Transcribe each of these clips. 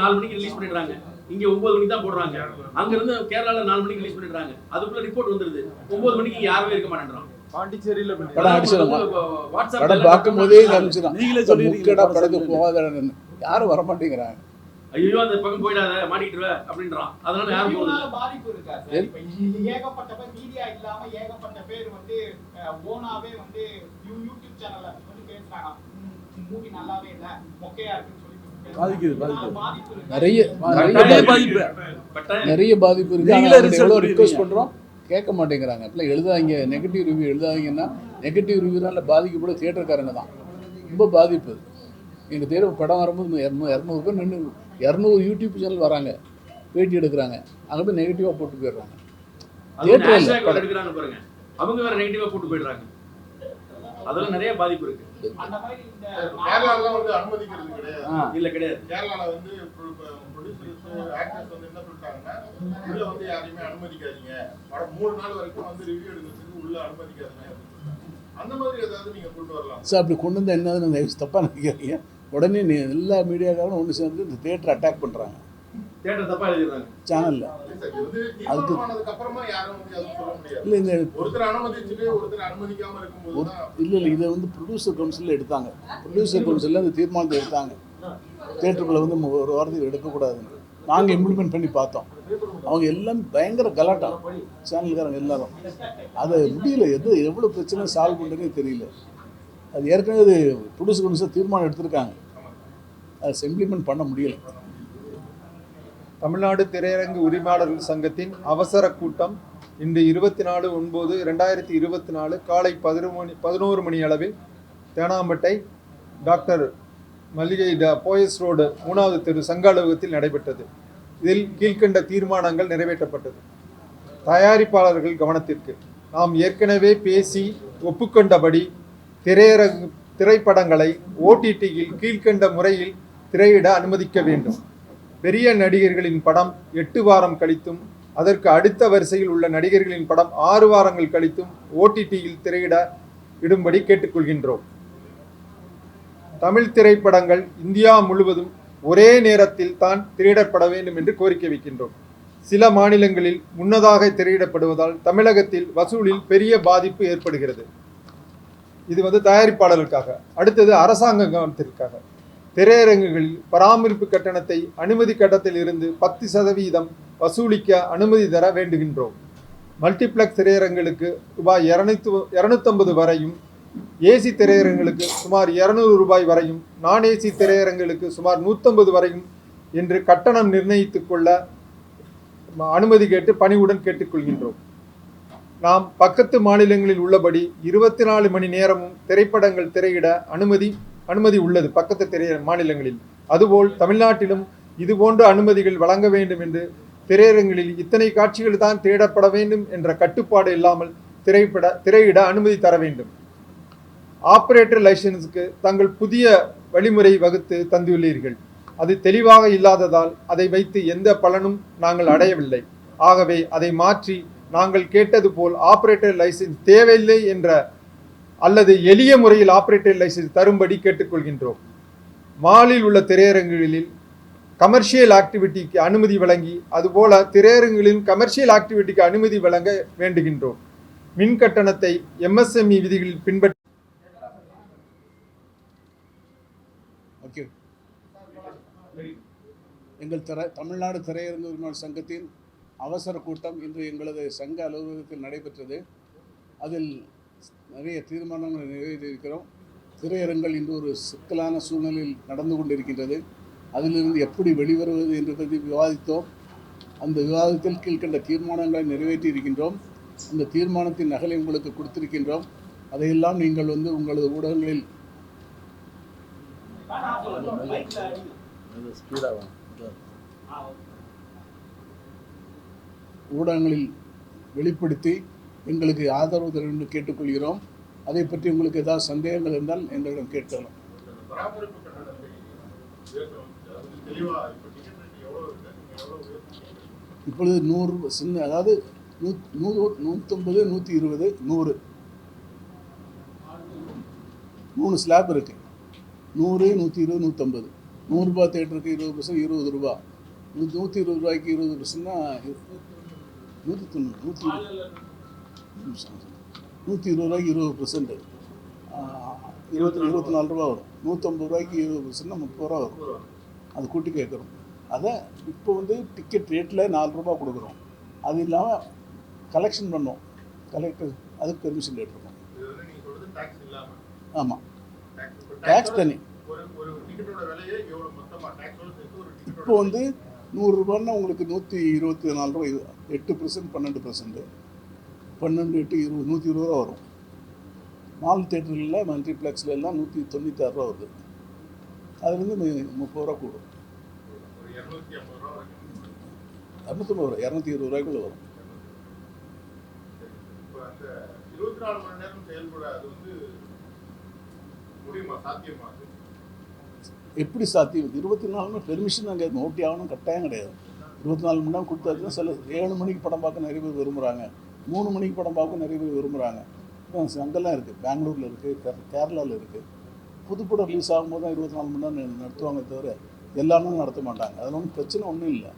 நாலு மணிக்கு ரிலீஸ் பண்ணிடுறாங்க. இங்க ஒன்பது மணிக்கு தான் போடுறாங்க. அங்க இருந்து கேரளால நாலு மணிக்கு ரிலீஸ் பண்ணிடுறாங்க. அதுக்குள்ள ரிப்போர்ட் வந்துருது. ஒன்பது மணிக்கு யாருமே இருக்க மாட்டேன்றான். பாண்டிச்சேரியில படம் நீங்களே படகு சொல்லிடுறீங்க. போகாத யாரும் வர மாட்டேங்கிறாங்க ஐயோ அந்த பக்கம் போயிடாத மாட்டிக்கிட்டுருவ அப்படின்றான். அதனால யாரும் போறது பாதிப்பு இருக்கா சார்? இப்ப இ- ஏகப்பட்ட பேர் மீடியா இல்லாம ஏகப்பட்ட பேர் வந்து ஓனாவே வந்து யூ- யூடியூப் சேனல்ல வந்து பேசுறாங்க. மூவி நல்லாவே இல்ல மொக்கையா இருக்குன்னு சொல்லி. பாதிக்குது? நிறைய பாதிப்பு. நிறைய பாதிப்பு இருக்கு. எவ்வளோ பண்ணிருக்கீங்க. ரிக்வஸ்ட் பண்ணுறோம் கேட்க மாட்டேங்கிறாங்க. அப்பெல்லாம் எழுதாதீங்க. நெகட்டிவ் ரிவ்யூ எழுதாதீங்கன்னா நெகட்டிவ் ரிவ்யூனால பாதிக்கப்பட தியேட்டர்காரங்க தான். ரொம்ப பாதிப்பு. எங்கள் தேர்வு படம் வரும்போது இரநூறு இரநூறு பேர் நின்று இரநூறு யூடியூப் சேனல் வராங்க. பேட்டி எடுக்கிறாங்க. அங்கே போய் நெகட்டிவாக போட்டு போயிடுறாங்க. அவங்க வேற நெகட்டிவா போட்டு போயிடுறாங்க. அதெல்லாம் நிறைய பாதிப்பு இருக்கு. அந்த மாதிரி இந்த கேரளாலாம் வந்து அனுமதிக்கிறது கிடையாது. ஆ. இல்ல கிடையாது. கேரளால வந்து ஆக்டர்ஸ் வந்து என்ன சொல்லிட்டாங்கன்னா உள்ள வந்து யாரையுமே அனுமதிக்காதீங்க. படம் மூணு நாள் வரைக்கும் வந்து ரிவ்யூ எடுக்கிறதுக்கு உள்ள அனுமதிக்காதீங்க. அந்த மாதிரி ஏதாவது நீங்க கொண்டு வரலாம்? சார் அப்படி கொண்டு வந்தால் என்னதுன்னு தப்பாக நினைக்காதீங்க உடனே நீ எல்லா மீடியாக்காரும் ஒன்று சேர்ந்து இந்த தேட்டரை அட்டாக் பண்ணுறாங்க தியேட்டர் தப்பா எழுதிடுறாங்க. சேனலில் இல்ல சார், இது வந்து தீர்மானமானதுக்கு அப்புறமா யாரும் வந்து அதை சொல்ல முடியாது. இல்லை இந்த இல்லை இல்லை இதை வந்து ப்ரொடியூசர் கவுன்சிலில் எடுத்தாங்க. ப்ரொடியூசர் கவுன்சிலில் அந்த தீர்மானத்தை எடுத்தாங்க. தேட்டருக்குள்ளே வந்து ஒரு வாரத்துக்கு எடுக்கக்கூடாதுன்னு. நாங்கள் இம்ப்ளிமெண்ட் பண்ணி பார்த்தோம். அவங்க எல்லாம் பயங்கர கலாட்டம் சேனல்காரங்க எல்லாரும். அது முடியல எது எவ்வளோ பிரச்சனை சால்வ் பண்ணுறதுனே தெரியல. அது ஏற்கனவே அது ப்ரொடியூசர் கவுன்சில் தீர்மானம் எடுத்திருக்காங்க. அது இம்ப்ளிமெண்ட் பண்ண முடியல. தமிழ்நாடு திரையரங்கு உரிமையாளர்கள் சங்கத்தின் அவசர கூட்டம் இன்று இருபத்தி நாலு ஒன்பது ரெண்டாயிரத்தி இருபத்தி நாலு காலை பதினொரு மணி பதினோரு மணி அளவில் தேனாம்பட்டை டாக்டர் மல்லிகை ட போயஸ் ரோடு மூணாவது தெரு சங்க அலுவலகத்தில் நடைபெற்றது. இதில் கீழ்க்கண்ட தீர்மானங்கள் நிறைவேற்றப்பட்டது. தயாரிப்பாளர்கள் கவனத்திற்கு. நாம் ஏற்கனவே பேசி ஒப்புக்கொண்டபடி திரையரங்கு திரைப்படங்களை ஓடிடியில் கீழ்கண்ட முறையில் திரையிட அனுமதிக்க வேண்டும். பெரிய நடிகர்களின் படம் எட்டு வாரம் கழித்தும் அதற்கு அடுத்த வரிசையில் உள்ள நடிகர்களின் படம் ஆறு வாரங்கள் கழித்தும் ஓடிடியில் திரையிட இடும்படி கேட்டுக்கொள்கின்றோம். தமிழ் திரைப்படங்கள் இந்தியா முழுவதும் ஒரே நேரத்தில் தான் திரையிடப்பட வேண்டும் என்று கோரிக்கை வைக்கின்றோம். சில மாநிலங்களில் முன்னதாக திரையிடப்படுவதால் தமிழகத்தில் வசூலில் பெரிய பாதிப்பு ஏற்படுகிறது. இது வந்து தயாரிப்பாளர்களுக்காக. அடுத்தது அரசாங்க கவனத்திற்காக. திரையரங்குகளில் பராமரிப்பு கட்டணத்தை அனுமதி கட்டத்தில் இருந்து பத்து சதவீதம் வசூலிக்க அனுமதி தர வேண்டுகின்றோம். மல்டிப்ளெக்ஸ் திரையரங்குகளுக்கு ரூபாய் இரநூத்து இரநூத்தம்பது வரையும் ஏசி திரையரங்குகளுக்கு சுமார் இரநூறு ரூபாய் வரையும் நான் ஏசி திரையரங்குகளுக்கு சுமார் நூற்றம்பது வரையும் என்று கட்டணம் நிர்ணயித்துக் கொள்ள ம- அனுமதி கேட்டு பணிவுடன் கேட்டுக்கொள்கின்றோம். நாம் பக்கத்து மாநிலங்களில் உள்ளபடி இருபத்தி நாலு மணி நேரமும் திரைப்படங்கள் திரையிட அனுமதி அனுமதி உள்ளது பக்கத்து திரை மாநிலங்களில். அதுபோல் தமிழ்நாட்டிலும் இதுபோன்ற அனுமதிகள் வழங்க வேண்டும் என்று திரையரங்களில் இத்தனை காட்சிகள் தான் திரையிடப்பட வேண்டும் என்ற கட்டுப்பாடு இல்லாமல் திரைப்பட திரையிட அனுமதி தர வேண்டும். ஆப்ரேட்டர் லைசன்ஸுக்கு தங்கள் புதிய வழிமுறை வகுத்து தந்துள்ளீர்கள். அது தெளிவாக இல்லாததால் அதை வைத்து எந்த பலனும் நாங்கள் அடையவில்லை. ஆகவே அதை மாற்றி நாங்கள் கேட்டது போல் ஆப்ரேட்டர் லைசன்ஸ் தேவையில்லை என்ற அல்லது எளிய முறையில் ஆப்ரேட்டர் லைசன்ஸ் தரும்படி கேட்டுக்கொள்கின்றோம். மாலில் உள்ள திரையரங்குகளில் கமர்ஷியல் ஆக்டிவிட்டிக்கு அனுமதி வழங்கி அதுபோல திரையரங்குகளின் கமர்ஷியல் ஆக்டிவிட்டிக்கு அனுமதி வழங்க வேண்டுகின்றோம். மின் கட்டணத்தை எம்எஸ்எம்இ விதிகளில் பின்பற்றி ஓகே எங்கள் திரை தமிழ்நாடு திரையரங்கு சங்கத்தின் அவசர கூட்டம் இன்று எங்களது சங்க அலுவலகத்தில் நடைபெற்றது. அதில் நிறைய தீர்மானங்கள் நிறைவேற்றியிருக்கிறோம் திரையரங்கள் இன்று ஒரு சிக்கலான சூழ்நிலையில் நடந்து கொண்டிருக்கின்றது. அதிலிருந்து எப்படி வெளிவருவது என்று பற்றி விவாதித்தோம். அந்த விவாதத்தில் கீழ்கண்ட தீர்மானங்களை நிறைவேற்றி இருக்கின்றோம் அந்த தீர்மானத்தின் நகலை உங்களுக்கு கொடுத்திருக்கின்றோம். அதையெல்லாம் நீங்கள் வந்து உங்களது ஊடகங்களில் ஸ்பீடாக ஊடகங்களில் வெளிப்படுத்தி எங்களுக்கு ஆதரவு தர வேண்டும் கேட்டுக்கொள்கிறோம். அதை பற்றி உங்களுக்கு ஏதாவது சந்தேகங்கள் இருந்தால் எங்களிடம் கேட்கலாம். இப்பொழுது நூறு சின்ன அதாவது நூ நூறு நூற்றம்பது நூற்றி இருபது நூறு. மூணு ஸ்லாப் இருக்குது நூறு நூற்றி இருபது நூற்றம்பது நூறுரூபா தேட்டருக்கு இருபது பர்சன்ட் இருபது ரூபா. நூற்றி இருபது ரூபாய்க்கு இருபது பர்சன்ட்னா நூற்றி தொண்ணூறு நூற்றி நூற்றி இருபது ரூபாய்க்கு இருபது பர்சன்ட் இருபத்தி இருபத்தி நாலு ரூபா வரும். நூற்றம்பது ரூபாய்க்கு இருபது பர்சன்ட்னா முப்பது ரூபா வரும். அது கூட்டி கேட்குறோம். அதை இப்போ வந்து டிக்கெட் ரேட்டில் நாலு ரூபா கொடுக்குறோம். அது இல்லாமல் கலெக்ஷன் பண்ணோம். கலெக்டர் அதுக்கு பெர்மிஷன் கேட்டிருக்கோம் ஆமாம் டாக்ஸ் தனி. இப்போ வந்து நூறுரூபான்னா உங்களுக்கு நூற்றி இருபத்தி நாலு ரூபா இது எட்டு பர்சன்ட் பன்னெண்டு பர்சன்ட்டு பன்னெண்டு எட்டு இருபது நூற்றி இருபது ரூபா வரும். மால் தேட்டரில் மல்டிப்ளெக்ஸில் எல்லாம் நூற்றி தொண்ணூத்தாறு ரூபா வருது. அதுலேருந்து முப்பது ரூபா கூடும். இரநூத்தம்பது ரூபா இரநூத்தி இருபது ரூபாய்க்குள்ள வரும். இருபத்தி நாலு மணி நேரம் செயல்பட அது வந்து முடியுமா சாத்தியமா எப்படி சாத்தியம்? இருபத்தி நாலு மணி பெர்மிஷன் அங்கே நோட்டி ஆகணும் கட்டாயம் கிடையாது. இருபத்தி நாலு மணி நேரம் கொடுத்தாச்சுன்னா சில ஏழு மணிக்கு படம் பார்க்க நிறைய பேர் விரும்புகிறாங்க மூணு மணிக்கு படம் பார்க்க நிறைய பேர் விரும்புகிறாங்க அங்கெல்லாம் இருக்குது பெங்களூரில் இருக்குது கேரளாவில் இருக்குது புதுப்படம் ரிலீஸ் ஆகும்போது தான் இருபத்தி நாலு மணி நேரம் நடத்துவாங்க தவிர எல்லாமே நடத்த மாட்டாங்க. அதில் ஒன்றும் பிரச்சனை ஒன்றும் இல்லை.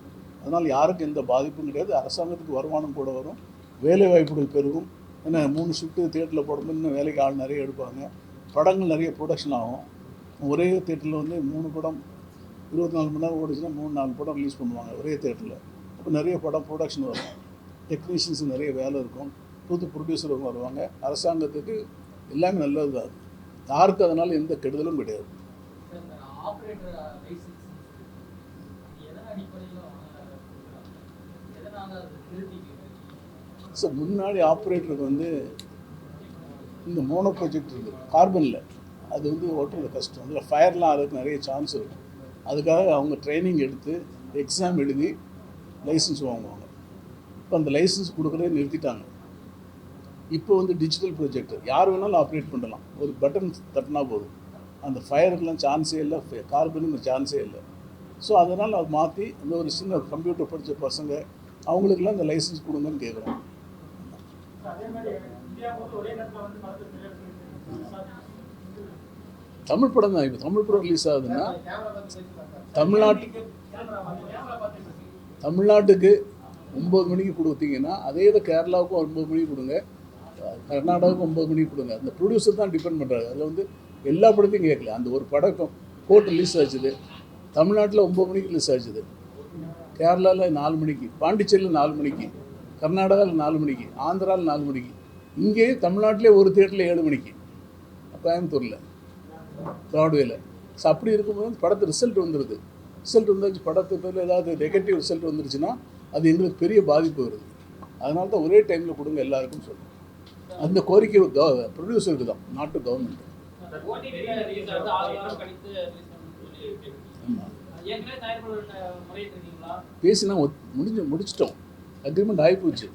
அதனால் யாருக்கும் எந்த பாதிப்பும் கிடையாது. அரசாங்கத்துக்கு வருமானம் கூட வரும். வேலை வாய்ப்புகள் பெருகும். ஏன்னா மூணு ஷிஃப்ட்டு தேட்டரில் போடும்போது இன்னும் வேலைக்கு ஆள் நிறைய எடுப்பாங்க. படங்கள் நிறைய ப்ரொடக்ஷன் ஆகும். ஒரே தேட்டரில் வந்து மூணு படம் இருபத்தி நாலு மணி நேரம் ஓடிச்சுன்னா மூணு நாலு படம் ரிலீஸ் பண்ணுவாங்க ஒரே தேட்டரில் அப்போ நிறைய படம் ப்ரொடக்ஷன் வரும். டெக்னீஷியன்ஸ் நிறைய வேலை இருக்கும். புது ப்ரொடியூசரும் வருவாங்க. அரசாங்கத்துக்கு எல்லாமே நல்லது தான். யாருக்கும் அதனால் எந்த கெடுதலும் கிடையாது. ஸோ முன்னாடி ஆப்ரேட்டருக்கு வந்து இந்த மோனோ ப்ராஜெக்ட் இருக்குது கார்பனில் அது வந்து ஓட்டுறது கஷ்டம். இல்லை ஃபயர்லாம் அதுக்கு நிறைய சான்ஸ் இருக்கும் அதுக்காக அவங்க ட்ரைனிங் எடுத்து எக்ஸாம் எழுதி லைசன்ஸ் வாங்குவாங்க. இப்போ அந்த லைசன்ஸ் கொடுக்குறதே நிறுத்திட்டாங்க. இப்போ வந்து டிஜிட்டல் ப்ரொஜெக்டர் யார் வேணாலும் ஆப்ரேட் பண்ணலாம். ஒரு பட்டன் தட்டினா போதும். அந்த ஃபயருக்கெலாம் சான்ஸே இல்லை. கார்பனுக்கு சான்ஸே இல்லை. ஸோ அதனால் அதை மாற்றி இந்த ஒரு சின்ன கம்ப்யூட்டர் படித்த பசங்க அவங்களுக்கெல்லாம் இந்த லைசன்ஸ் கொடுங்கன்னு கேட்குறோம் அதே மாதிரி இந்தியா போது ஒரே நேரத்தில் வந்து படத்தை திரையிட்டு தமிழ் படம் தான். இப்போ தமிழ் படம் ரிலீஸ் ஆகுதுன்னா தமிழ்நாட்டு தமிழ்நாட்டுக்கு ஒம்பது மணிக்கு கொடுத்தீங்கன்னா அதே இதை கேரளாவுக்கும் ஒன்பது மணிக்கு கொடுங்க கர்நாடகாவுக்கும் ஒம்பது மணிக்கு கொடுங்க. அந்த ப்ரொடியூசர் தான் டிபெண்ட் பண்ணுறாரு அதில் வந்து எல்லா படத்தையும் கேட்கல. அந்த ஒரு படம் கோர்ட் ரிலீஸ் ஆச்சுது. தமிழ்நாட்டில் ஒம்பது மணிக்கு ரிலீஸ் ஆச்சுது. கேரளாவில் நாலு மணிக்கு பாண்டிச்சேரியில் நாலு மணிக்கு கர்நாடகாவில் நாலு மணிக்கு ஆந்திராவில் நாலு மணிக்கு இங்கேயே தமிழ்நாட்டிலே ஒரு தேட்டரில் ஏழு மணிக்கு. கோயம்புத்தூரில். ப்ராட்வேல ஸோ அப்படி இருக்கும்போது படத்து ரிசல்ட் வந்துடுது ரிசல்ட் வந்தாச்சு படத்துக்கு ஏதாவது நெகட்டிவ் ரிசல்ட் வந்துருச்சுன்னா அது எங்களுக்கு பெரிய பாதிப்பு வருது. அதனால தான் ஒரே டைமில் கொடுங்க எல்லாருக்கும் சொல்லுங்கள் அந்த கோரிக்கை ப்ரொடியூசருக்கு தான் நாட்டு கவர்மெண்ட் பேசினா முடிஞ்சு முடிச்சிட்டோம். அக்ரிமெண்ட் ஆகிப்போச்சு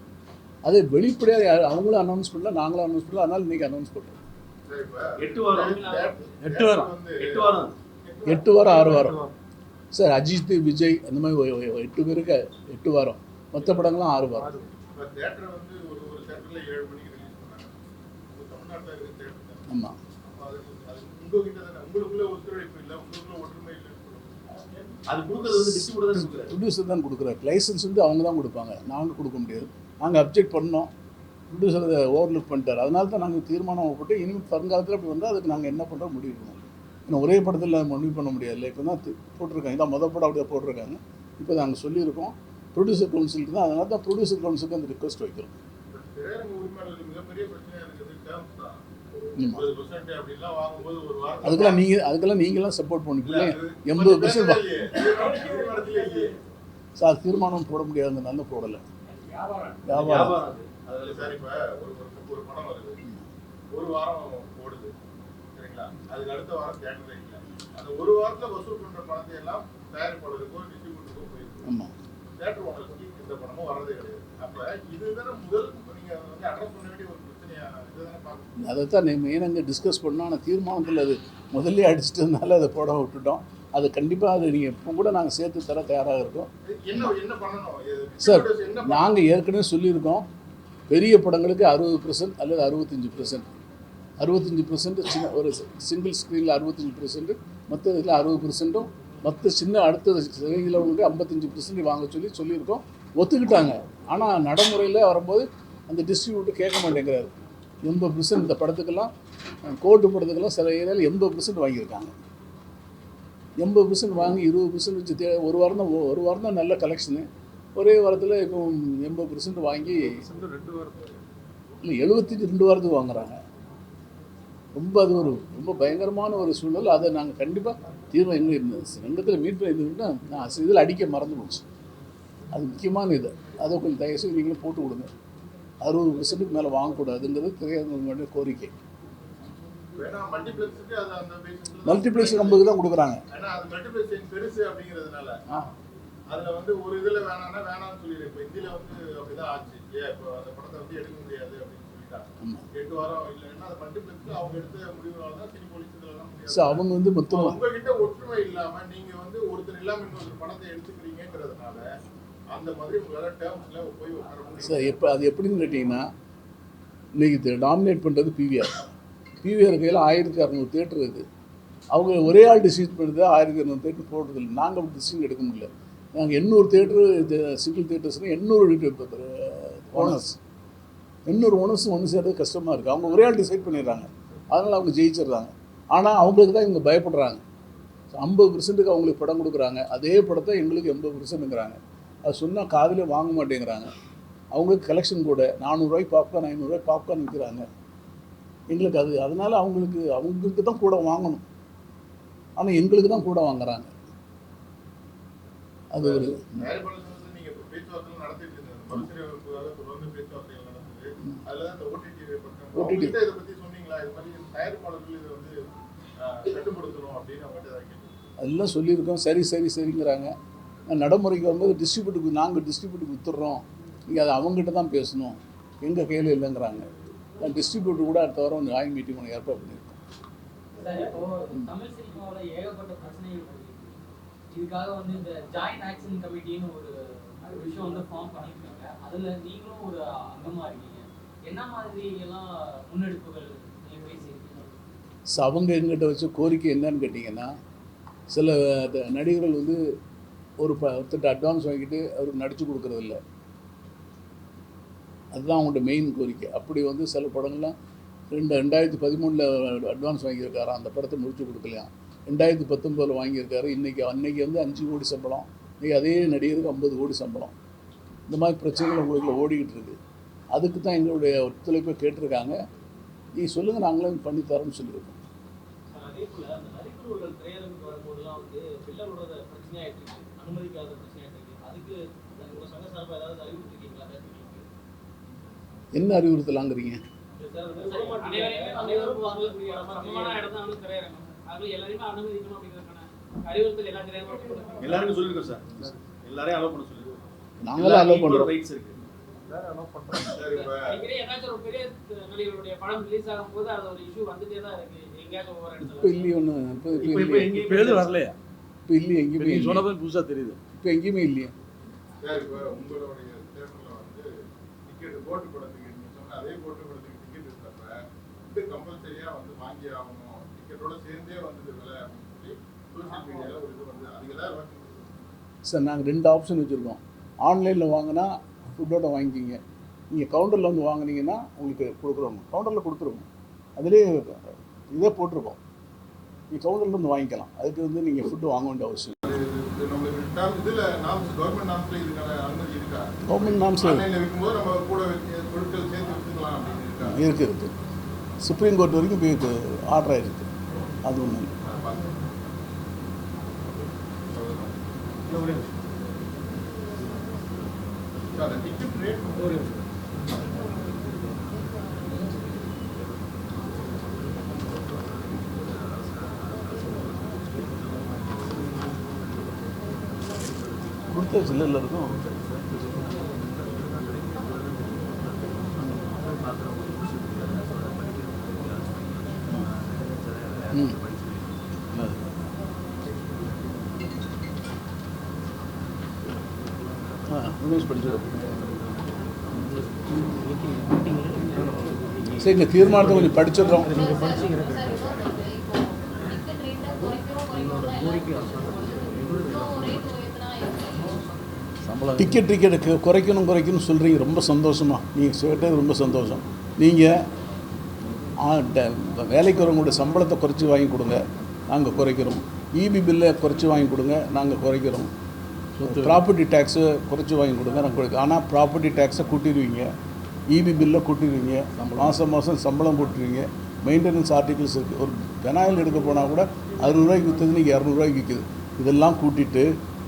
அதை வெளிப்படையாக அவங்களும் அனௌன்ஸ் பண்ணல நாங்களும் அனௌன்ஸ் பண்ணல. அதனால இன்றைக்கி அனௌன்ஸ் பண்ணுறோம் எட்டு வாரம். எட்டு வாரம். எட்டு வாரம். எட்டு வாரம் ஆறு வாரம். சார் அஜித் விஜய் அந்த மாதிரி எட்டு பேருக்கு எட்டு வாரம். மற்ற படங்கள்லாம் ஆறு வாரம். ஆமாம் ப்ரொடியூசர் தான் கொடுக்குறாரு. லைசன்ஸ் வந்து அவங்க தான் கொடுப்பாங்க. நாங்கள் கொடுக்க முடியாது. நாங்கள் அப்ஜெக்ட் பண்ணோம். ப்ரொடியூசர் அதை ஓவர்லுக் பண்ணிட்டார். அதனால தான் நாங்கள் தீர்மானம் போட்டு இனிமேல் வருங்காலத்தில் அப்படி வந்தால் அதுக்கு நாங்கள் என்ன பண்ணுறோம் முடிவு பண்ணுவோம். இன்னும் ஒரே படத்தில் முடிவு பண்ண முடியாது. இப்போ தான் போட்டிருக்காங்க. இதான் மொதல் படம் அப்படியே போட்டிருக்காங்க. இப்போ நாங்கள் சொல்லியிருக்கோம். ப்ரொடியூசர் கவுன்சிலுக்கு தான். அதனால தான் ப்ரொடியூசர் கவுன்சிலுக்கு அந்த ரிக்வஸ்ட் வைக்கிறோம். இப்ப திரையரங்க உரிமையாளர்களுக்கு மிகப்பெரிய பிரச்சனையா இருக்கிறது terms தான். ஆமா. 80% அப்படிலாம் வாங்கும்போது ஒரு வாரத்துல- அதுக்கெல்லாம் நீங்கள் அதுக்கெல்லாம் நீங்களாம் சப்போர்ட் இல்ல, அது எண்பது இல்லையே. சார் தீர்மானம் போட முடியாதுனால போடலை. வியாபாரம். அதுல சார் இப்ப ஒரு ஒரு- ஒரு படம் வருது. ஒரு வாரம் ஓடுது. சரிங்களா? அதுக்கு அடுத்த வாரம் இல்லை. அந்த ஒரு வாரத்துல வசூல் பண்ற பணத்தை எல்லாம் தயாரிப்பாளருக்கோ டிஸ்ட்ரிபியூட்டருக்கோ போயிருக்கு தேட்டர் ஓனருக்கு இந்த பணமும் வரதே கிடையாது. அப்ப இதுதானே முதல் நீங்க வந்து அட்ரஸ் பண்ண வேண்டிய ஒரு அதைத்தான் மெயின் அங்கே டிஸ்கஸ் பண்ணோம் ஆனால் தீர்மானத்தில் அது முதல்ல அடிச்சிட்டதுனால அதை போட விட்டுட்டோம். அது கண்டிப்பாக அது நீங்கள் இப்போ கூட நாங்கள் சேர்த்து தர தயாராக இருக்கோம். சார்? நாங்கள் ஏற்கனவே சொல்லியிருக்கோம். பெரிய படங்களுக்கு அறுபது பர்சன்ட் அல்லது அறுபத்தஞ்சி பர்சன்ட் அறுபத்தஞ்சி பர்சன்ட் சின்ன ஒரு சிங்கிள் ஸ்க்ரீனில் அறுபத்தஞ்சி பர்சன்ட்டு மற்ற இதில் அறுபது பர்சன்ட்டும் மற்ற சின்ன அடுத்த இதில் வந்து ஐம்பத்தஞ்சு பர்சன்ட் வாங்க சொல்லி சொல்லியிருக்கோம். ஒத்துக்கிட்டாங்க. ஆனால் நடைமுறையில் வரும்போது அந்த டிஸ்ட்ரிபியூட்டர் கேட்க மாட்டேங்கிறாரு. எண்பது பர்சன்ட் இந்த படத்துக்கெல்லாம் கோட்டு படத்துக்கெல்லாம் சில ஏரியாவில் எண்பது பர்சன்ட் வாங்கியிருக்காங்க. எண்பது பர்சன்ட் வாங்கி இருபது பர்சன்ட் வச்சு தே ஒரு வாரம் தான் ஒரு வாரம் தான் நல்ல கலெக்ஷனு ஒரே வாரத்தில் இப்போ எண்பது பர்சன்ட் வாங்கி இல்லை எழுபத்தஞ்சி ரெண்டு வாரத்துக்கு வாங்குறாங்க. ரொம்ப அது ஒரு ரொம்ப பயங்கரமான ஒரு சூழல் அதை நாங்கள் கண்டிப்பாக தீர்வு எங்கே இருந்தது சங்கத்தில் மீட் பண்ணியிருந்தோம்னா நான் இதில் அடிக்க மறந்து போச்சு. அது முக்கியமான இது. அதை கொஞ்சம் தயவுசெய்து நீங்களும் போட்டு கொடுங்க. அறுபது பர்சன்ட்டுக்கு மேலே வாங்கக்கூடாதுங்கிறது திரையரங்களுடைய கோரிக்கை. மல்டிப்ளெக்ஸ் நம்மளுக்கு தான் கொடுக்குறாங்க. அதுல வந்து ஒரு இதுல வேணாம்னா வேணாம்னு சொல்லிடு. இப்போ இந்தியில வந்து அப்படிதான் ஆச்சு ஏன் இப்போ அந்த படத்தை வந்து எடுக்க முடியாது அப்படின்னு சொல்லிட்டாங்க. ஆமா. எட்டு வாரம் இல்லைன்னா அது மல்டிபிளெக்ஸ்ல அவங்க எடுத்த முடிவுனால தான் சினி போலீஸ் இதெல்லாம் ஸோ முடியாது. அவங்க வந்து உங்ககிட்ட ஒற்றுமை இல்லாம நீங்க வந்து ஒருத்தர் இல்லாம இன்னொரு படத்தை எடுத்துக்கிறீங்கிறதுனால அந்த மாதிரி உங்களால டேர்ம்ஸ்ல போய் உட்கார முடியும் சார் எப்போ அது எப்படின்னு கேட்டிங்கன்னா இன்னைக்கு டாமினேட் பண்ணுறது பிவிஆர் பிவிஆர் கையில் ஆயிரத்தி அறநூறு தேட்டர் இருக்குது அவங்க ஒரே ஆள் டிசிஷன் பண்ணுறது ஆயிரத்தி இரநூறு தேட்டர் போடுறது இல்லை நாங்கள் அப்படி டிசிஷன் எடுக்க முடியல. நாங்கள் எண்ணூறு தேட்டரு சிங்கிள் தேட்டர்ஸ்னால் எண்ணூறு ஓனர்ஸ் uh, எண்ணூறு ஓனர்ஸும் ஒன்று சேர்றது கஷ்டமாக இருக்குது அவங்க ஒரே ஆள் டிசைட் பண்ணிடுறாங்க. அதனால் அவங்க ஜெயிச்சிடுறாங்க. ஆனால் அவங்களுக்கு தான் இவங்க பயப்படுறாங்க. ஐம்பது பர்சன்ட்டுக்கு அவங்களுக்கு படம் கொடுக்குறாங்க. அதே படத்தை எங்களுக்கு எண்பது பர்சன்ட்டுங்கிறாங்க அது சொன்னால் காதிலே வாங்க மாட்டேங்கிறாங்க. அவங்களுக்கு கலெக்ஷன் கூட நானூறுரூவாய்க்கு பாப்கார்ன் ஐநூறுரூவாய்க்கு பாப்கார்ன் விற்கிறாங்க. எங்களுக்கு அது அதனால் அவங்களுக்கு அவங்களுக்கு தான் கூட வாங்கணும். ஆனால் எங்களுக்கு தான் கூட வாங்குறாங்க அது ஒரு தயாரிப்பாளர் வந்து நீங்க இப்ப பேச்சுவார்த்தை நடத்திட்டு இருந்தீங்க மறுசீரமைப்புக்காக தொடர்ந்து பேச்சுவார்த்தைகள் நடந்தது அதுல தான் இந்த ஓடிடி சொல்லியிருக்கோம். சரி சரி சரிங்கிறாங்க. நான் நடைமுறைக்கு வரும்போது டிஸ்ட்ரிபியூட்டுக்கு நாங்கள் டிஸ்ட்ரிபியூட்டுக்கு வித்துடுறோம். நீங்கள் அதை அவங்ககிட்ட தான் பேசணும். எங்கள் கையில் இல்லைங்கிறாங்க. நான் டிஸ்ட்ரிபியூட்டர் கூட அடுத்த வாரம் ஜாயின் மீட்டிங் ஒன்று ஏற்பாடு பண்ணியிருக்கோம். இதுக்காக வந்து இந்த ஜாயின்ட் ஆக்ஷன் கமிட்டின்னு ஒரு விஷயம் வந்து ஃபார்ம் பண்ணியிருக்காங்க. அதில் நீங்களும் ஒரு அங்கமாக இருக்கீங்க. என்ன மாதிரி எல்லாம் முன்னெடுப்புகள் நீங்க பேசியிருக்கீங்க? ஸோ அவங்க எங்கிட்ட வச்ச கோரிக்கை என்னன்னு கேட்டிங்கன்னா சில நடிகர்கள் வந்து ஒரு ப ஒருத்தட்ட அட்வான்ஸ் வாங்கிட்டு அவருக்கு நடித்து கொடுக்குறதில்ல அதுதான் அவங்களோட மெயின் கோரிக்கை. அப்படி வந்து சில படங்கள்லாம் ரெண்டு ரெண்டாயிரத்தி பதிமூணில் அட்வான்ஸ் வாங்கியிருக்காரு அந்த படத்தை முடிச்சு கொடுக்கலையாம். ரெண்டாயிரத்தி பத்தொம்போதில் வாங்கியிருக்காரு இன்றைக்கி அன்னைக்கு வந்து அஞ்சு கோடி சம்பளம் இன்றைக்கி அதே நடிகருக்கு ஐம்பது கோடி சம்பளம் இந்த மாதிரி பிரச்சனைகள் உங்களுக்குள்ள ஓடிக்கிட்டு இருக்கு அதுக்கு தான் எங்களுடைய ஒத்துழைப்பை கேட்டிருக்காங்க நீ சொல்லுங்கள் நாங்களும் பண்ணித்தரோம்னு சொல்லியிருக்கோம் என்ன அறிவுறுத்தலாங்கிறீங்க எல்லாருக்கும் சொல்லியிருக்கோம் சார். எல்லாரையும் அலோவ் பண்ண சொல்லியிருக்கோம் நாங்களும் அலோவ் பண்ணுறோம் ரைட்ஸ் இருக்கு. புதுசா தெரியுது. இப்போ எங்கேயுமே இல்லையே. உங்களுடைய தேட்டர்ல வந்து டிக்கெட் கோட்டு படத்துக்கு அதே கோட்டு படத்துக்கு டிக்கெட் இருக்கிறப்ப இது கம்பல்சரியா வந்து வாங்கி ஆகணும். சார் நாங்கள் ரெண்டு ஆப்ஷன் வச்சுருக்கோம். ஆன்லைனில் வாங்கினா ஃபுட்டோட வாங்கிக்கிங்க. நீங்கள் கவுண்டரில் வந்து வாங்குனீங்கன்னா உங்களுக்கு கொடுக்குறோம். கவுண்டரில் கொடுத்துருவோம். அதுலேயே இதே போட்டிருக்கோம். நீங்கள் கவுண்டரில் வந்து வாங்கிக்கலாம். அதுக்கு வந்து நீங்கள் ஃபுட்டு வாங்க வேண்டிய அவசியம் கவர்மெண்ட் நாம்ஸ் இருக்குது இருக்குது சுப்ரீம் கோர்ட் வரைக்கும் போய் ஆர்டர் ஆயிருக்கு. அது ஒன்று கொடுத்த பார்த்தேன். இருக்கும் சார், அந்த டிக்கெட் ரேட் கொடுத்தாச்சு இல்லை எல்லாருக்கும் ம் நல்லது. ஆ உமேஷ் படிச்சு சரி இந்த தீர்மானத்தை கொஞ்சம் படிச்சிடுறோம். டிக்கெட் டிக்கெட்டுக்கு குறைக்கணும் குறைக்கணும் சொல்கிறீங்க ரொம்ப சந்தோஷமா. நீங்கள் கேட்டது ரொம்ப சந்தோஷம். நீங்கள் வேலைக்கு வரவங்களுடைய சம்பளத்தை குறைச்சி வாங்கி கொடுங்க. நாங்கள் குறைக்கிறோம். இபி பில்லை குறைச்சி வாங்கி கொடுங்க. நாங்கள் குறைக்கிறோம். ப்ராப்பர்ட்டி டேக்ஸு குறைச்சி வாங்கி கொடுங்க நாங்கள் கொடுக்க ஆனால் ப்ராப்பர்ட்டி டேக்ஸை கூட்டிடுவீங்க. இபி பில்லை கூட்டிடுவீங்க. மாதம் மாதம் சம்பளம் கூட்டுருவீங்க மெயின்டெனன்ஸ் ஆர்டிகல்ஸ் இருக்குது ஒரு பெனாயில் எடுக்க போனால் கூட அறுநூறுவாய்க்கு விற்றது நீங்கள் இரநூறுவாய்க்கு விற்கிது இதெல்லாம் கூட்டிட்டு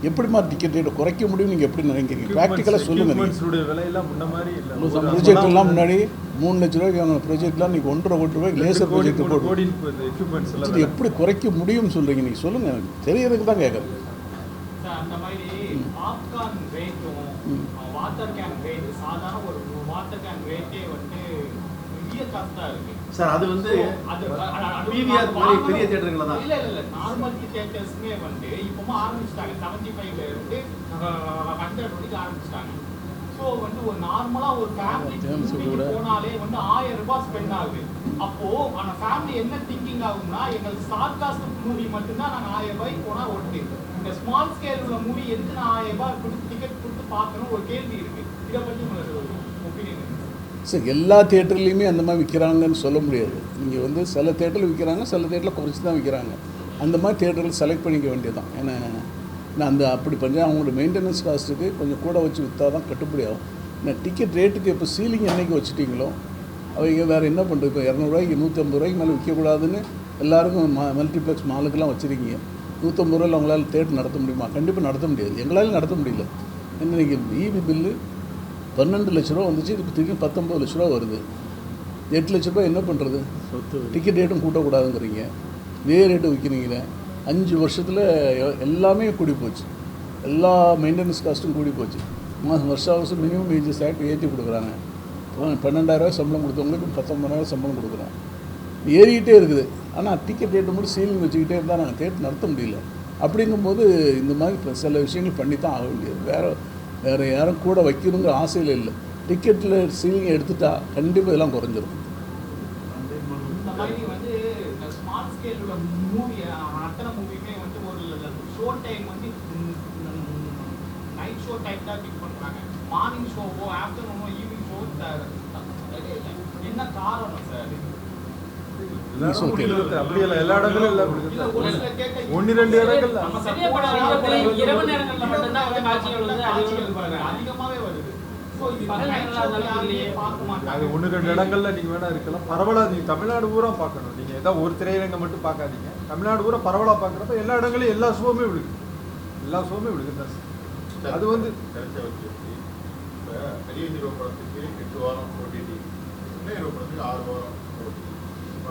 எப்படிம்மா டிக்கெட் ரேட்டை குறைக்க முடியும் நீங்கள் எப்படி நினைக்கிறீங்க? ப்ராக்டிக்கலாக சொல்லுங்கள் நீங்கள் Equipments-உடைய விலையெல்லாம் முன்ன மாதிரி இல்ல. ப்ரொஜெக்ட் எல்லாம் முன்னாடி மூணு லட்ச ரூபாய்க்கு வாங்கின ப்ரொஜெக்ட்லாம் நீங்கள் ஒன்றரை கோடி ரூபாய்க்கு லேசர் கோடி ப்ரொஜெக்ட் போட்டு எப்படி குறைக்க முடியும்னு சொல்கிறீங்க நீங்கள் சொல்லுங்கள் எனக்கு தெரியறதுக்கு தான் கேட்குறேன் அந்த மாதிரி பாப்கார்ன் ரேட்டும் வாட்டர் கேன் ரேட் சாதாரண ஒரு வாட்டர் கேன் ரேட்டே வந்து பெரிய காஸ்டா இருக்கு சார் அது வந்து அது மாதிரி. பெரிய theatreங்கள தான். இல்ல இல்ல நார்மல் தியேட்டர்ஸ்மே வந்து இப்பவும் ஆரம்பிச்சிட்டாங்க செவன்டி ஃபைவ்ல இருந்து ஹண்ட்ரட் வரைக்கும் ஆரம்பிச்சிட்டாங்க ஸோ வந்து ஒரு நார்மலா ஒரு ஃபேமிலி. போனாலே வந்து ஆயிரம் ரூபாய் ஸ்பெண்ட் ஆகுது அப்போ ஆனா ஃபேமிலி என்ன திங்கிங் ஆகும்னா எங்களுக்கு ஸ்டார் காஸ்ட் மூவி மட்டும்தான் நாங்க ஆயிரம் ரூபாய்க்கு போனா ஓட்டு இந்த ஸ்மால் ஸ்கேல் உள்ள மூவி எதுக்கு நான் ஆயிரம் ரூபாய் கொடுத்து டிக்கெட் கொடுத்து பார்க்கணும் ஒரு கேள்வி இருக்கு. இதை பற்றி உங்களுக்கு ஒப்பீனியன் சரி எல்லா தேட்டர்லேயுமே அந்த மாதிரி விற்கிறாங்கன்னு சொல்ல முடியாது. நீங்கள் வந்து சில தேட்டரில் விற்கிறாங்க சில தேட்டரில் குறைச்சி தான் விற்கிறாங்க அந்த மாதிரி தேட்டரில் செலக்ட் பண்ணிக்க வேண்டியதான் ஏன்னா நான் அந்த அப்படி பண்ணி அவங்களோட மெயின்டெனன்ஸ் காஸ்ட்டுக்கு கொஞ்சம் கூட வச்சு விற்றா தான் கட்டுப்படி ஆகும். நான் டிக்கெட் ரேட்டுக்கு இப்போ சீலிங் என்றைக்கு வச்சுட்டீங்களோ அவங்க வேறு என்ன பண்ணுறது இப்போ இரநூறுவாய்க்கு நூற்றம்பது ரூபாய்க்கு மேலே விற்கக்கூடாதுன்னு எல்லாருக்கும் ம மல்டிப்ளெக்ஸ் மாலுக்கெல்லாம் வச்சுருக்கீங்க. நூற்றம்பது ரூபாயில் அவங்களால தேட்டர் நடத்த முடியுமா? கண்டிப்பாக நடத்த முடியாது. எங்களால் நடத்த முடியல. இன்னைக்கு இபி பில்லு பன்னெண்டு லட்ச ரூபா வந்துச்சு இப்போ திருப்பி பத்தொம்பது லட்ச ரூபா வருது. எட்டு லட்ச ரூபா என்ன பண்ணுறது டிக்கெட் ரேட்டும் கூட்டக்கூடாதுங்கிறீங்க. இதே ரேட்டு விற்கிறீங்களே அஞ்சு வருஷத்தில் எல்லாமே கூடி போச்சு. எல்லா மெயின்டெனன்ஸ் காஸ்ட்டும் கூடி போச்சு. மாதம் வருஷம் வருஷம் மினிமம் வேஜஸ் ஆக்ட் ஏற்றி கொடுக்குறாங்க. பன்னெண்டாயிரரூவா சம்பளம் கொடுத்தவங்களுக்கு பத்தொம்பதாயிரம் சம்பளம் கொடுக்குறோம் ஏறிக்கிட்டே இருக்குது. ஆனால் டிக்கெட் ரேட்டு மட்டும் சீலிங் வச்சுக்கிட்டே இருந்தால் நாங்கள் தேட்டர் நடத்த முடியல. அப்படிங்கும்போது இந்த மாதிரி சில விஷயங்கள் பண்ணி தான் ஆக வேண்டியது. வேறு வேறு யாரும் கூட வைக்கணுங்கிற ஆசையில் இல்லை. டிக்கெட்டில் சீலிங் எடுத்துட்டா கண்டிப்பாக இதெல்லாம் குறைஞ்சிரும். மார்னிங் ஷோவோ ஆஃப்டர்நூனோ ஈவினிங் ஷோவோ என்ன காரணம் சார் எல்லாரும் okay. முடியல. அப்படி இல்ல எல்லா இடங்களும் இல்ல ஒன்னு ரெண்டு. பார்க்க அது ஒன்று ரெண்டு இடங்கள்ல நீங்க வேணா இருக்கலாம் பரவலா நீங்க தமிழ்நாடு பூரா பார்க்கணும் நீங்க ஏதாவது ஒரு திரையரங்கம் மட்டும் பார்க்காதீங்க தமிழ்நாடு பூரா பரவலா பார்க்குறப்ப எல்லா இடங்களையும் எல்லா ஷோவுமே விழுகு எல்லா ஷோவுமே விழுகு தான். அது வந்து பெரிய ஹீரோ படத்துக்கு எட்டு வாரம் ஓடிடி சின்ன ஹீரோ படத்துக்கு ஆறு வாரம்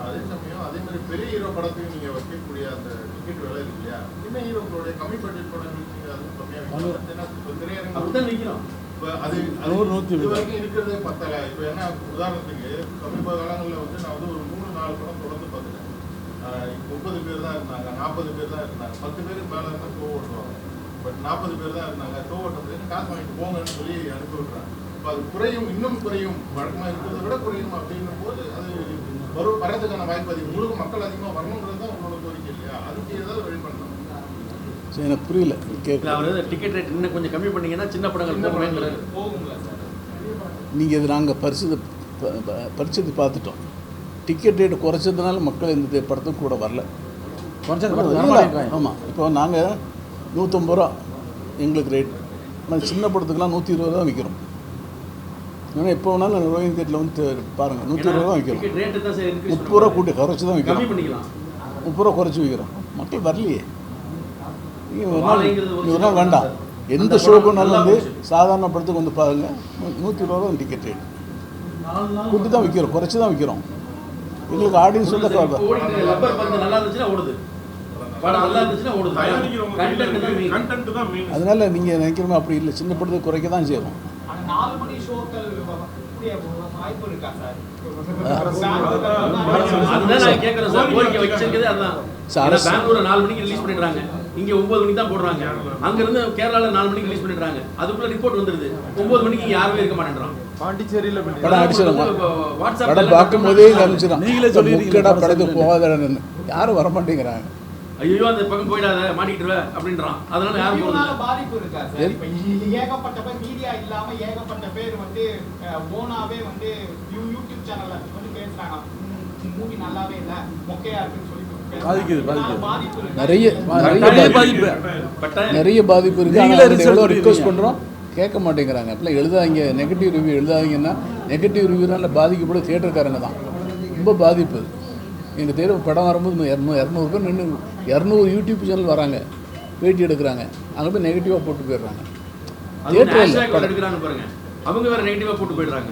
அதே சமயம் அதே மாதிரி பெரிய ஹீரோ படத்துக்கு நீங்கள் வைக்கக்கூடிய அந்த டிக்கெட் விலை இருக்கு இல்லையா? சின்ன ஹீரோக்களுடைய கம்மி பட்ஜெட் படங்களுக்கு நீங்கள் அதுவும் கம்மியாக இப்போ அது அது இது. வரைக்கும் இருக்கிறதே பத்தல. இப்போ என்ன உதாரணத்துக்கு சமீப காலங்களில் வந்து நான் வந்து ஒரு மூணு நாலு படம் தொடர்ந்து பார்த்துட்டேன். முப்பது பேர் தான் இருந்தாங்க நாற்பது பேர் தான் இருந்தாங்க. பத்து பேருக்கு மேலே இருந்தால் ஓட்டுவாங்க. பட் நாற்பது பேர் தான் இருந்தாங்க. ஷோ ஓட்டுறதுக்கு காசு வாங்கிட்டு போங்கன்னு சொல்லி அனுப்பி விட்றாங்க இப்போ அது குறையும் இன்னும் குறையும் வழக்கமாக இருக்கிறத விட குறையும் அப்படின்னும் போது அது வரும் வரதுக்கான வாய்ப்பு அதிகம். முழுக்க மக்கள் அதிகமாக வரணுன்றது தான் உங்களோட கோரிக்கை இல்லையா? அதுக்கு ஏதாவது வழி பண்ணணும். சரி எனக்கு புரியல. அவர் டிக்கெட் ரேட் இன்னும் கொஞ்சம் கம்மி பண்ணீங்கன்னா சின்ன படங்கள் போகுங்களா சார். நீங்கள் இது நாங்கள் பரிசு பரிசது பார்த்துட்டோம். டிக்கெட் ரேட்டு குறைச்சதுனால மக்கள் இந்த படத்துக்கு கூட வரல. ஆமாம் இப்போ நாங்கள் நூற்றம்பது ரூபா எங்களுக்கு ரேட் ஆனால் சின்ன படத்துக்குலாம் நூற்றி இருபது ரூபா விற்கிறோம் ஏன்னா எப்போ வேணாலும் ரோஹிங் தேட்டில் வந்து பாருங்கள் நூற்றி இருபது ரூபா தான் increase முப்பது ரூபா. கூட்டி குறைச்சி தான் பண்ணிக்கலாம். முப்பது ரூபா குறைச்சி விற்கிறோம். மக்கள் வரலையே. நீங்கள் ஒரு நாள் ஒரு நாள் வேண்டாம். எந்த அந்த ஷோக்கு படம் நல்லா வந்து போச்சு. சாதாரண படத்துக்கு வந்து பாருங்கள் நூற்றி இருபது ரூபா டிக்கெட் ரேட் கூட்டி தான் விற்கிறோம் குறைச்சி தான் விற்கிறோம். எங்களுக்கு ஆடியன்ஸ் வந்து அதனால நீங்கள் நினைக்கிறோமே அப்படி இல்லை. சின்ன படத்துக்கு குறைக்க தான் செய்யணும் நாலு மணி ஷோக்கள் வாய்ப்பு இருக்கா சார் அதுதான் நான் கேட்கறேன் சார் கோரிக்கை வச்சிருக்கதே அதுதான் சார், ஏன்னா அரசு- பெங்களூர்ல நாலு மணிக்கு ரிலீஸ் பண்ணிடுறாங்க இங்க ஒன்பது மணிக்கு தான் போடுறாங்க அங்க இருந்து கேரளால நாலு மணிக்கு ரிலீஸ் பண்ணிடுறாங்க அதுக்குள்ள ரிப்போர்ட் வந்துருது ஒன்பது மணிக்கு இங்க யாருமே இருக்க மாட்டேன்றான் பாண்டிச்சேரியில படம் அடிச்சிடலாம் படம் பார்க்கும்போதே நீங்களே படத்துக்கு போகாதன்னு யாரும் வர மாட்டேங்கிறாங்க ஐயோ அந்த பக்கம் போயிடாத மாட்டிக்கிட்டு அப்படின்றான். அதனால யாரும் போறது பாதிப்பு இருக்கா சார்? இப்ப இ- ஏகப்பட்ட பேர் மீடியா இல்லாம ஏகப்பட்ட பேர் வந்து ஓனாவே வந்து யூடியூப் சேனல்ல வந்து பேசுறாங்க. மூவி நல்லாவே இல்ல மொக்கையா இருக்குன்னு சொல்லி. பாதிக்குது, பாதிக்குது. நிறைய நிறைய பாதிப்பு நிறைய பாதிப்பு இருக்கு. ஆனால் எவ்வளோ ரிக்வஸ்ட். பண்ணுறோம் கேட்க மாட்டேங்கிறாங்க. அப்பெல்லாம் எழுதாதீங்க. நெகட்டிவ் ரிவ்யூ எழுதாதீங்கன்னா நெகட்டிவ் ரிவ்யூனால பாதிக்கப்பட தியேட்டருக்காரங்க தான். ரொம்ப பாதிப்பு. எங்கள் தேர்வு படம் வரும்போது இரநூறு இரநூறு பேர் நின்று இரநூறு யூடியூப் சேனல் வராங்க. பேட்டி எடுக்கிறாங்க. அங்கே போய் நெகட்டிவாக போட்டு போயிடுறாங்க. அவங்க வேற நெகட்டிவா போட்டு போயிடுறாங்க.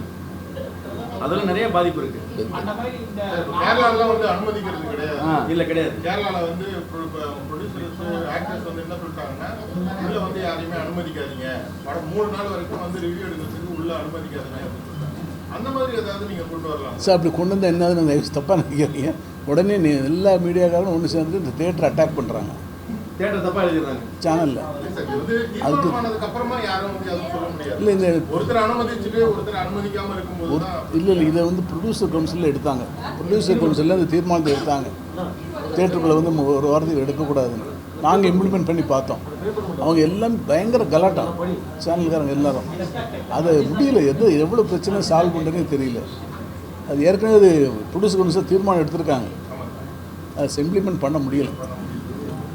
அதெல்லாம் நிறைய பாதிப்பு இருக்கு. அந்த மாதிரி இந்த கேரளாலாம் வந்து அனுமதிக்கிறது கிடையாது. இல்ல கிடையாது. கேரளால வந்து ப்ரொடியூசர்ஸ் ஆக்டர்ஸ் வந்து என்ன சொல்லிட்டாங்கன்னா உள்ள வந்து யாரையுமே அனுமதிக்காதீங்க. படம் மூணு நாள் வரைக்கும் வந்து ரிவ்யூ எடுக்கிறதுக்கு உள்ள அனுமதிக்காதீங்க அப்படின்னு சார் அப்படி கொண்டு வந்தால் என்னதுன்னு தப்பாக நினைக்கிறீங்க உடனே நீ எல்லா மீடியாக்காரும் ஒன்று சேர்ந்து இந்த தேட்டரை அட்டாக் பண்ணுறாங்க சேனலில் முடியாது. இல்லை இந்த இல்லை இல்லை. இதை வந்து ப்ரொடியூசர் கவுன்சிலில் எடுத்தாங்க. ப்ரொடியூசர் கவுன்சிலில் அந்த தீர்மானத்தை எடுத்தாங்க. தேட்டருக்குள்ளே வந்து ஒரு வாரத்துக்கு எடுக்கக்கூடாதுன்னு. நாங்கள் இம்ப்ளிமெண்ட் பண்ணி பார்த்தோம். அவங்க எல்லாம் பயங்கர கலாட்டம் சேனல்காரங்க எல்லாரும். அது முடியல எது எவ்வளோ பிரச்சனை சால்வ் பண்ணுறதுன்னு தெரியல. அது ஏற்கனவே அது ப்ரொடியூசர் புதுசாக தீர்மானம் எடுத்திருக்காங்க. அதை இம்ப்ளிமெண்ட் பண்ண முடியல.